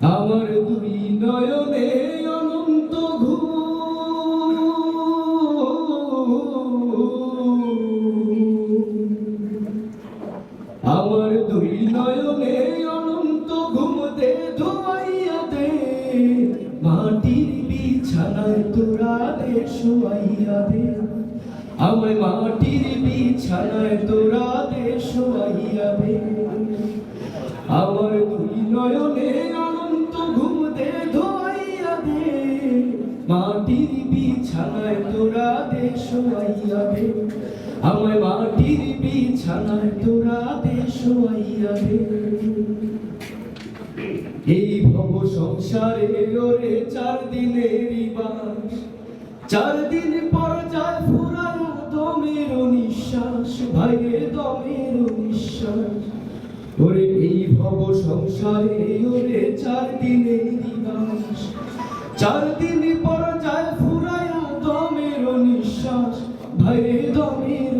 আমার দুই নয়নে অনন্ত আমার দুই নয়নে অনন্ত ঘুম দে ধোয়াইয়া দে মাটির বিছানায় তোরা দে শোয়াইয়া দে আমায় মাটির বিছানায় তোরা দে শোয়াইয়া দে আমার দুই নয়নে মাটির বিছানায় তোরা দে শোয়াইয়া দে আমায় মাটির বিছানায় তোরা দে শোয়াইয়া দে এই ভব সংসারে ওরে চার দিনেরই বাস। চার দিন পর যায় ফুরানো দমের নিঃশ্বাস ভাইয়ে দমের নিঃশ্বাস। ওরে এই ভব সংসারে ওরে চার দিনেরই বাস। চার দিন ভাইরে দমের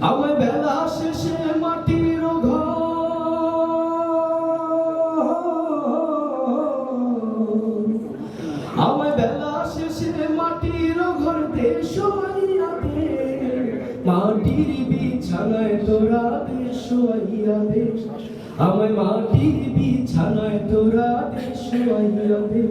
আমার বেলা শেষে মাটির আমার বেলা শেষে মাটির ঘর দেশ মাটির বিছানায় তোরা দেশ দে। আমায় মাটির বিছানায় তোরা দেশ দে।